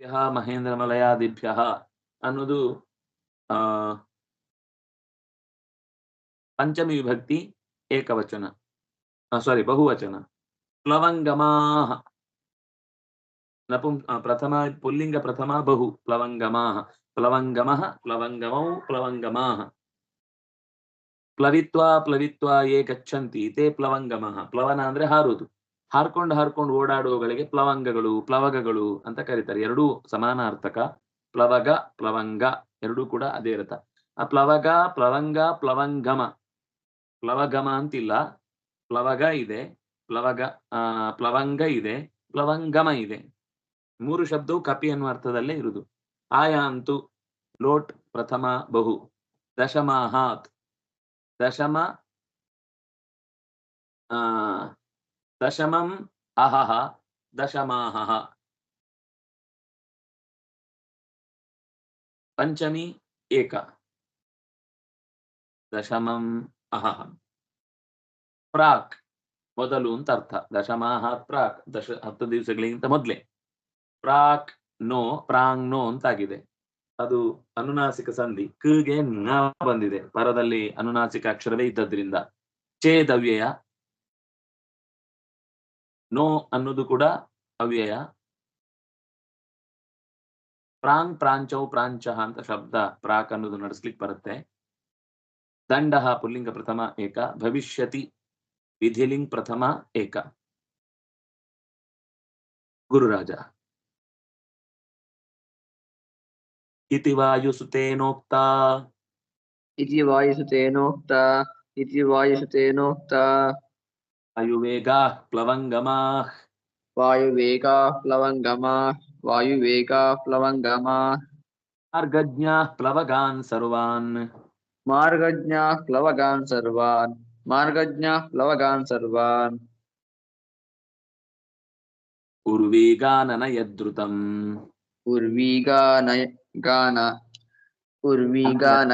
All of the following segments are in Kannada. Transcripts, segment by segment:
ಯಹ ಮಹೇಂದ್ರ ಮಲಯಾದಿಭ್ಯ ಅನ್ನೋದು ಆ ಪಂಚಮಿ ವಿಭಕ್ತಿ ಏಕವಚನ ಸಾರಿ ಬಹುವಚನ ಪ್ಲವಂಗಮಾಹ ನಪುಂ ಆ, ಪ್ರಥಮ ಪುಲ್ಲಿಂಗ ಪ್ರಥಮ ಬಹು ಪ್ಲವಂಗಮಾಹ ಪ್ಲವಂಗಮಃ ಪ್ಲವಂಗಮೌ ಪ್ಲವಂಗಮಾಹ ಪ್ಲವಿತ್ವಾ ಪ್ಲವಿತ್ವಾ ಯೇ ಗಚ್ಚಂತಿ ತೇ ಪ್ಲವಂಗಮಃ ಪ್ಲವನ ಅಂದ್ರೆ ಹಾರುವುದು ಹಾರ್ಕೊಂಡು ಹಾರ್ಕೊಂಡು ಓಡಾಡುವಗಳಿಗೆ ಪ್ಲವಂಗಗಳು, ಪ್ಲವಗಗಳು ಅಂತ ಕರೀತಾರೆ. ಎರಡೂ ಸಮಾನಾರ್ಥಕ. ಪ್ಲವಗ, ಪ್ಲವಂಗ ಎರಡೂ ಕೂಡ ಅದೇ ಅರ್ಥ ಆ ಪ್ಲವಗ, ಪ್ಲವಂಗ, ಪ್ಲವಂಗಮ. ಪ್ಲವಗಮ ಅಂತಿಲ್ಲ. ಪ್ಲವಗ ಇದೆ. ಪ್ಲವಗ, ಆ, ಪ್ಲವಂಗ ಇದೆ. ಪ್ಲವಂಗಮ ಇದೆ. ಮೂರು ಶಬ್ದವು ಕಪಿ ಅನ್ನುವ ಅರ್ಥದಲ್ಲೇ ಇರುದು ಆಯಾಂತು ಲೋಟ್, ಪ್ರಥಮ, ಬಹು. ದಶಮಾಹಾತ್ ದಶಮ, ಆ ದಶಮಂ ಅಹಹ ದಶಮಾಹಃ ಪಂಚಮಿ ಏಕ ದಶಮಂ ಅಹಹ ಪ್ರಾಕ್ ಮೊದಲು ಅಂತ ಅರ್ಥ. ದಶಮಾಹ, ಪ್ರಾಕ್. ದಶ, ಹತ್ತು ದಿವಸಗಳಿಗಿಂತ ಮೊದಲೇ. ಪ್ರಾಕ್, ನೋ, ಪ್ರಾಂಗ್, ನೋ ಅಂತಾಗಿದೆ. ಅದು ಅನುನಾಸಿಕ ಸಂಧಿ. ಕಗೆ ನ ಬಂದಿದೆ. ಪರದಲ್ಲಿ ಅನುನಾಸಿಕ ಅಕ್ಷರವೇ ಇದ್ದದ್ರಿಂದ. ಚೇದವ್ಯಯ ನೋ ಅನ್ನೋದು ಕೂಡ ಅವ್ಯಯ. ಪ್ರಾಂಗ್ ಪ್ರಾಂಚೌ ಪ್ರಾಂಚ ಅಂತ ಶಬ್ದ ಪ್ರಾಕ್ ಅನ್ನೋದು ನಡೆಸ್ಲಿಕ್ಕೆ ಬರುತ್ತೆ. ದಂಡ ಪುಲ್ಲಿಂಗ ಪ್ರಥಮ ಏಕ, ಭವಿಷ್ಯತಿ ವಿಧಿಲಿಂಗ್ ಪ್ರಥಮ ಏಕ. ಗುರುರಾಜ. ಇತಿ ವಾಯುಸುತೇನೋಕ್ತ ಇತಿ ವಾಯುಸುತೇನೋಕ್ತ ಇತಿ ವಾಯುಸುತೇನೋಕ್ತ वायुवेगाः प्लवङ्गमाः वायुवेगाः प्लवङ्गमाः वायुवेगाः प्लवङ्गमाः मार्गज्ञाः प्लवगान् सर्वान् मार्गज्ञाः प्लवगान् सर्वान् मार्गज्ञाः प्लवगान् सर्वान् उर्वीगाननयद्रुतम् उर्वीगानय गान उर्वीगान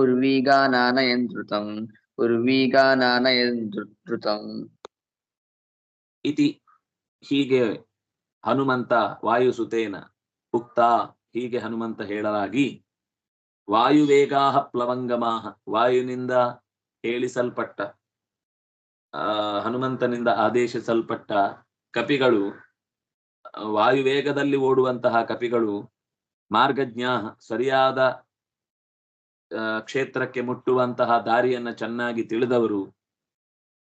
उर्वीगानानयन्द्रुतम् ಇತಿ ಹೀಗೆ ಹನುಮಂತ ವಾಯುಸುತೇನ ಉಕ್ತ ಹೀಗೆ ಹನುಮಂತ ಹೇಳಲಾಗಿ ವಾಯುವೇಗಾ ಪ್ಲವಂಗಮಾಹ ವಾಯುನಿಂದ ಹೇಳಿಸಲ್ಪಟ್ಟ ಹನುಮಂತನಿಂದ ಆದೇಶಿಸಲ್ಪಟ್ಟ ಕಪಿಗಳು ವಾಯುವೇಗದಲ್ಲಿ ಓಡುವಂತಹ ಕಪಿಗಳು ಮಾರ್ಗಜ್ಞಾ ಸರಿಯಾದ ಕ್ಷೇತ್ರಕ್ಕೆ ಮುಟ್ಟುವಂತಹ ದಾರಿಯನ್ನ ಚೆನ್ನಾಗಿ ತಿಳಿದವರು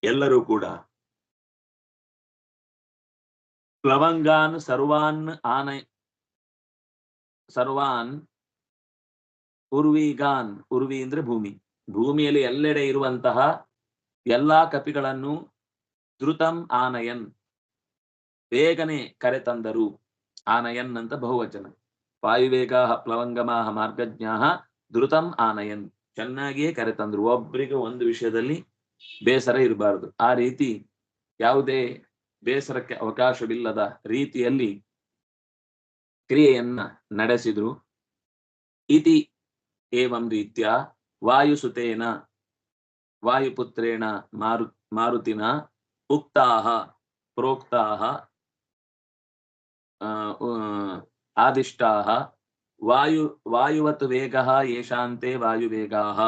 ಎಲ್ಲರೂ ಕೂಡ. ಪ್ಲವಂಗಾನ್ ಸರ್ವಾನ್ ಆನಯ ಸರ್ವಾನ್ ಉರ್ವಿಗಾನ್, ಉರ್ವಿ ಅಂದ್ರೆ ಭೂಮಿ. ಭೂಮಿಯಲ್ಲಿ ಎಲ್ಲೆಡೆ ಇರುವಂತಹ ಎಲ್ಲಾ ಕಪಿಗಳನ್ನು ಧೃತಂ ಆನಯನ್, ಬೇಗನೆ ಕರೆತಂದರು. ಆನಯನ್ ಅಂತ ಬಹುವಚನ. ವಾಯುವೇಗ ಪ್ಲವಂಗಮಾಹ ಮಾರ್ಗಜ್ಞಾ ಧೃತಂ ಆನಯನ್. ಚೆನ್ನಾಗಿಯೇ ಕರೆತಂದ್ರು ಒಬ್ಬರಿಗೆ ಒಂದು ವಿಷಯದಲ್ಲಿ ಬೇಸರ ಇರಬಾರದು. ಆ ರೀತಿ ಯಾವುದೇ ಬೇಸರಕ್ಕೆ ಅವಕಾಶವಿಲ್ಲದ ರೀತಿಯಲ್ಲಿ ಕ್ರಿಯೆಯನ್ನ ನಡೆಸಿದ್ರು. ಇತಿ ಏವಂ ರೀತ್ಯ ವಾಯುಸುತೇನ ವಾಯುಪುತ್ರೇಣ ಮಾರು ಮಾರುತಿನ ಉಕ್ತಾಹ ಪ್ರೋಕ್ತಾಹ ಆದಿಷ್ಟಾಹ ವಾಯು ವಾಯುವತ್ ವೇಗಃ ಯಶಾಂತೆ ವಾಯುವೇಗಾಃ.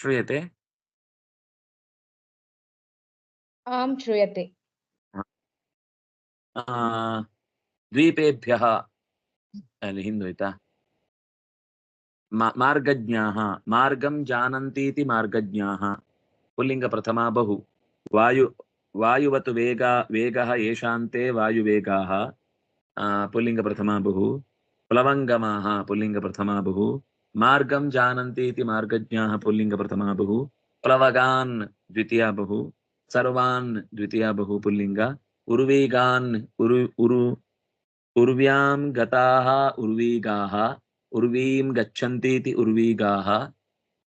श्रूयते? आं श्रूयते। आ, द्वीपेभ्यः हिन्दुयिता मा, मार्गज्ञाः मार्गं जानन्तीति मार्गज्ञाः। पुल्लिङ्गप्रथमा बहु। वायु वायुवत् वेगा वेगः येषान्ते वायुवेगाः। पुल्लिङ्गप्रथमा बहु। प्लवङ्गमाः पुल्लिङ्गप्रथमा बहु। मार्गम जानन्ति इति मार्गज्ञाः पुल्लिङ्गप्रथमः बहु प्लवगान् द्वितीया बहु सर्वान् द्वितीया बहु पुल्लिङ्ग, उर्वीगान् उरु उरु, उर्व्यां गताः उर्वीगाः, उर्वीं गच्छन्ति इति उर्वीगाः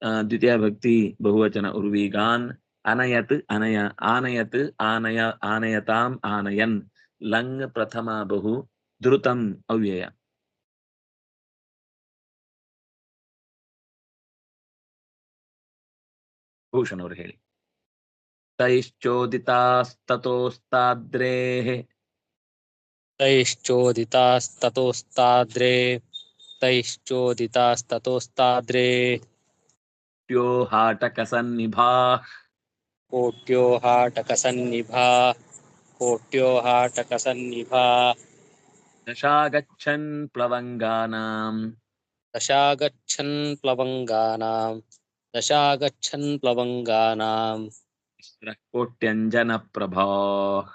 द्वितीया भक्ति बहुवचन उर्वीगान्, अनयत्, अनय, आनयत्, आनय, आनयताम्, आनयन्, लङ् प्रथमा बहु द्रुतम् अव्यय। ಭೂಷಣ್ ಅವರು ಹೇಳಿ ತೈಶ್ಚೋದಿತಾಸ್ತತೋಸ್ತಾದ್ರೇಃ तैश्चोदितास्ततोस्ताद्रे तैश्चोदितास्ततोस्ताद्रे ट्यो हाटकसन्निभाः कोट्यो हाटकसन्निभा कोट्यो हाटकसन्निभा दशागच्छन् प्लवङ्गानाम् दशागच्छन् प्लवङ्गानां दशागच्छन् प्लवङ्गानां तिस्रः कोट्यञ्जनप्रभाः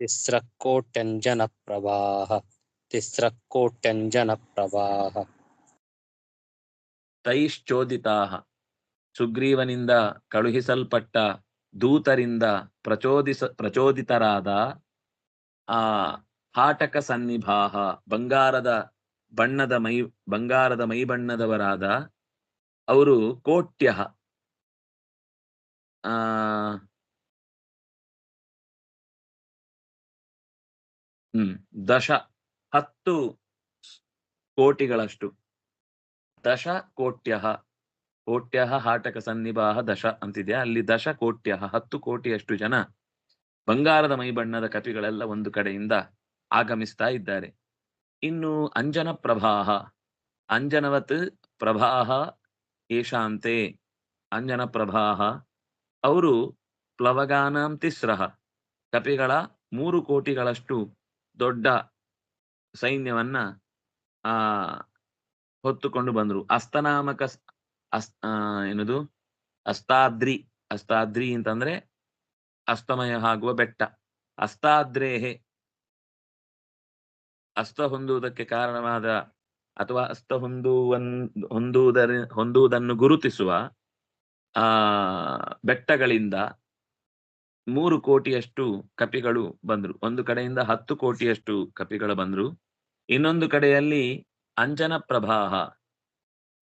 तिस्रः कोट्यञ्जनप्रभाः तिस्रः कोट्यञ्जनप्रभाः ತೈಶ್ಚೋದಿತಾಹ ಸುಗ್ರೀವನಿಂದ ಕಳುಹಿಸಲ್ಪಟ್ಟ ದೂತರಿಂದ ಪ್ರಚೋದಿಸ ಪ್ರಚೋದಿತರಾದ ಆ ಹಾಟಕ ಸನ್ನಿಭಾಹ ಬಂಗಾರದ ಬಣ್ಣದ ಮೈ ಬಂಗಾರದ ಮೈ ಬಣ್ಣದವರಾದ ಅವರು ಕೋಟ್ಯ ಆ, ಹ್ಮ್, ದಶ ಹತ್ತು ಕೋಟಿಗಳಷ್ಟು. ದಶ ಕೋಟ್ಯ ಕೋಟ್ಯ ಹಾಟಕ ಸನ್ನಿಭಾಹ ದಶ ಅಂತಿದೆ. ಅಲ್ಲಿ ದಶ ಕೋಟ್ಯ ಹತ್ತು ಕೋಟಿಯಷ್ಟು ಜನ ಬಂಗಾರದ ಮೈಬಣ್ಣದ ಕಪಿಗಳೆಲ್ಲ ಒಂದು ಕಡೆಯಿಂದ ಆಗಮಿಸ್ತಾ ಇದ್ದಾರೆ. ಇನ್ನು ಅಂಜನ ಪ್ರಭಾಹ. ಅಂಜನವತ್ ಪ್ರಭಾಹ ಏಷಾಂತೆ ಅಂಜನ ಪ್ರಭಾಹ ಅವರು ಪ್ಲವಗಾನಾಂ ತಿಸ್ರಹ ಕಪಿಗಳ ಮೂರು ಕೋಟಿಗಳಷ್ಟು ದೊಡ್ಡ ಸೈನ್ಯವನ್ನ, ಆ, ಹೊತ್ತುಕೊಂಡು ಬಂದ್ರು. ಅಸ್ತನಾಮಕ ಅಸ್ ಏನದು ಅಸ್ತಾದ್ರಿ. ಅಸ್ತಾದ್ರಿ ಅಂತಂದ್ರೆ ಅಸ್ತಮಯ ಆಗುವ ಬೆಟ್ಟ. ಅಸ್ತಾದ್ರೇಹೆ. ಅಸ್ತ ಹೊಂದುವುದಕ್ಕೆ ಕಾರಣವಾದ ಅಥವಾ ಅಸ್ತ ಹೊಂದುವನ್ ಹೊಂದುವುದರ ಹೊಂದುವುದನ್ನು ಗುರುತಿಸುವ, ಆ, ಬೆಟ್ಟಗಳಿಂದ ಮೂರು ಕೋಟಿಯಷ್ಟು ಕಪಿಗಳು ಬಂದ್ರು. ಒಂದು ಕಡೆಯಿಂದ ಹತ್ತು ಕೋಟಿಯಷ್ಟು ಕಪಿಗಳು ಬಂದ್ರು. ಇನ್ನೊಂದು ಕಡೆಯಲ್ಲಿ ಅಂಜನ ಪ್ರಭಾಹ,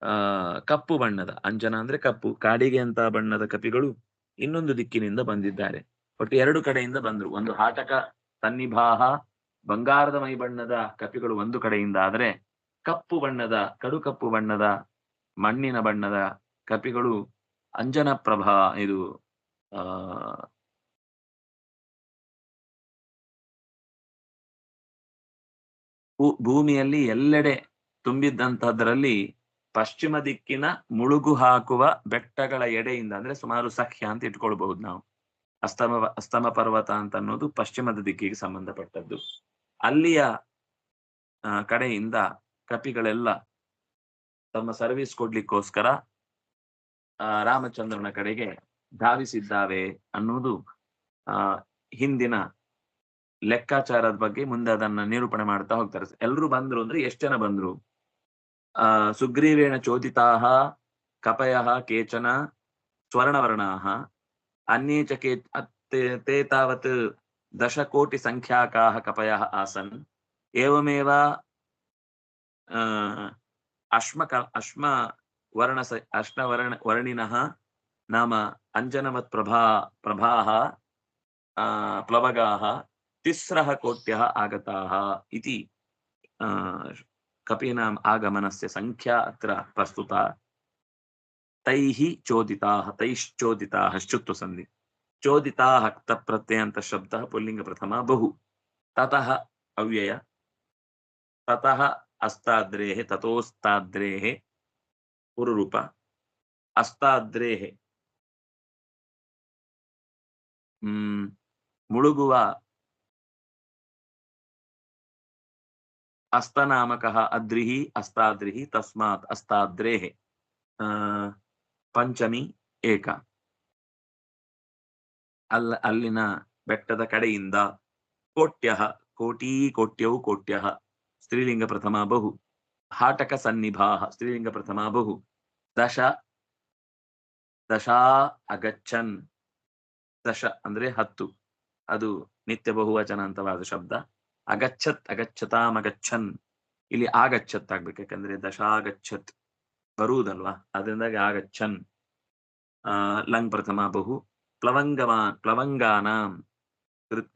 ಆ, ಕಪ್ಪು ಬಣ್ಣದ, ಅಂಜನ ಅಂದ್ರೆ ಕಪ್ಪು, ಕಾಡಿಗೆ ಅಂತ ಬಣ್ಣದ ಕಪಿಗಳು ಇನ್ನೊಂದು ದಿಕ್ಕಿನಿಂದ ಬಂದಿದ್ದಾರೆ. ಒಟ್ಟು ಎರಡು ಕಡೆಯಿಂದ ಬಂದ್ರು. ಒಂದು ಹಾಟಕ ಸನ್ನಿಭಾಹ, ಬಂಗಾರದ ಮೈ ಬಣ್ಣದ ಕಪಿಗಳು ಒಂದು ಕಡೆಯಿಂದ ಆದರೆ ಕಪ್ಪು ಬಣ್ಣದ, ಕಡು ಕಪ್ಪು ಬಣ್ಣದ, ಮಣ್ಣಿನ ಬಣ್ಣದ ಕಪಿಗಳು ಅಂಜನ ಪ್ರಭಾ ಇದು, ಆ ಭೂಮಿಯಲ್ಲಿ ಎಲ್ಲೆಡೆ ತುಂಬಿದ್ದಂತಹದ್ರಲ್ಲಿ ಪಶ್ಚಿಮ ದಿಕ್ಕಿನ ಮುಳುಗು ಹಾಕುವ ಬೆಟ್ಟಗಳ ಎಡೆಯಿಂದ, ಅಂದ್ರೆ ಸುಮಾರು ಸಖ್ಯ ಅಂತ ಇಟ್ಕೊಳ್ಬಹುದು ನಾವು. ಅಸ್ತಮ ಅಸ್ತಮ ಪರ್ವತ ಅಂತ ಅನ್ನೋದು ಪಶ್ಚಿಮದ ದಿಕ್ಕಿಗೆ ಸಂಬಂಧಪಟ್ಟದ್ದು. ಅಲ್ಲಿಯ ಕಡೆಯಿಂದ ಕಪಿಗಳೆಲ್ಲ ತಮ್ಮ ಸರ್ವಿಸ್ ಕೊಡ್ಲಿಕ್ಕೋಸ್ಕರ ರಾಮಚಂದ್ರನ ಕಡೆಗೆ ಧಾವಿಸಿದ್ದಾವೆ ಅನ್ನುವುದು, ಆ, ಹಿಂದಿನ ಲೆಕ್ಕಾಚಾರದ ಬಗ್ಗೆ ಮುಂದೆ ಅದನ್ನ ನಿರೂಪಣೆ ಮಾಡ್ತಾ ಹೋಗ್ತಾರೆ. ಎಲ್ಲರೂ ಬಂದ್ರು ಅಂದ್ರೆ ಎಷ್ಟು ಜನ ಬಂದ್ರು? ಆ, ಸುಗ್ರೀವೇಣ ಚೋದಿತಾಹ, ಕಪಯ ಕೇಚನ, ಸ್ವರ್ಣವರ್ಣಾಹ ಅನ್ಯೇಚ ಕೇ ದಶಕೋಟಿ ಸಂಖ್ಯಾಕಾಹ ಕಪಯ ಆಸನ್, ಏವಮೇವ ಅಶ್ಮಕ ಅಶ್ಮ ವರ್ಣ ವರ್ಣಸ ಅಶ್ಮವರ್ಣ ವರ್ಣಿನಃ ನಾಮ ಅಂಜನವತ್ ಪ್ರಭಾ, ಪ್ರಭಾಹ ಪ್ಲವಗಾಹ, ತಿಸ್ರಃ ಕೋಟ್ಯಃ ಆಗತಾಹ ಇತಿ ಕಪೀನಾಂ ಆಗಮನಸ್ಯ ಸಂಖ್ಯಾ ಅತ್ರ ಪ್ರಸ್ತುತ. ತೈಹಿ ಚೋದಿತಾಹ, ತೈಶ್ಚೋದಿತಾಹ ಶುತ್ವ ಸಂಧಿ. ಚೋದಿತಾಹ ಕ್ತ ಪ್ರತ್ಯಯಂತ ಶಬ್ದ, ಪುಲ್ಲಿಂಗ ಪ್ರಥಮ, ಬಹು. ತತಃ ಅವ್ಯಯ. ತತಃ ಅಸ್ತಾದ್ರೇಹೆ ತಥೋಸ್ತಾದ್ರೇಹೆ ಪುರುರೂಪ. ಅಸ್ತಾದ್ರೇಹೆ ಹ್ಮ್, ಮುಳುಗುವ. ಅಸ್ತನಾಮಕ ಅದ್ರಿಹಿ ಅಸ್ತಾದ್ರಿಹಿ ತಸ್ಮಾತ್ ಅಸ್ತಾದ್ರೇಹೆ ಪಂಚಮಿ, ಏಕ. ಅಲ್ಲ, ಅಲ್ಲಿನ ಬೆಟ್ಟದ ಕಡೆಯಿಂದ ಕೋಟ್ಯ, ಕೋಟಿ ಕೋಟ್ಯವು ಕೋಟ್ಯ. ಸ್ತ್ರೀಲಿಂಗ ಪ್ರಥಮ ಬಹು. ಹಾಟಕ ಸನ್ನಿಭಾ ಸ್ತ್ರೀಲಿಂಗ ಪ್ರಥಮ ಬಹು. ದಶ. ದಶಾ ಅಗಚ್ಚನ್. ದಶ ಅಂದ್ರೆ ಹತ್ತು. ಅದು ನಿತ್ಯ ಬಹುವಚನ ಅಂತವಾದ ಶಬ್ದ. ಅಗಚ್ಚತ್ ಅಗಚ್ಚತಾಮ್ ಅಗಚ್ಚನ್ ಇಲ್ಲಿ ಆಗಚ್ಚತ್ ಆಗ್ಬೇಕು, ಯಾಕಂದ್ರೆ ದಶಾಗಚ್ಚತ್ ಬರುವುದಲ್ವಾ? ಅದರಿಂದಾಗಿ ಆಗಚ್ಚನ್. ಆ, ಲಂಗ್ ಪ್ರಥಮ ಬಹು. ಪ್ಲವಂಗವಾ, ಪ್ಲವಂಗಾನಾಂ.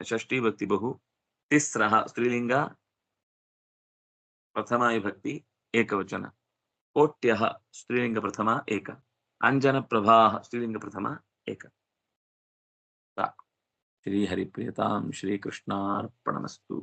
ಷಷ್ಠಿ ಭಕ್ತಿ ಬಹು. ತಿಸ್ರಹ, ಸ್ತ್ರೀಲಿಂಗ. ಪ್ರಥಮ ವಿಭಕ್ತಿ ಏಕವಚನ ಕೋಟ್ಯ ಸ್ತ್ರೀಲಿಂಗ ಪ್ರಥಮ ಏಕ ಅಂಜನ ಪ್ರಭಾ ಸ್ತ್ರೀಲಿಂಗ ಪ್ರಥಮ ಏಕ ಸಾಕು ಶ್ರೀ ಹರಿಪ್ರಿಯತಾಂ ಶ್ರೀಕೃಷ್ಣಾರ್ಪಣಮಸ್ತು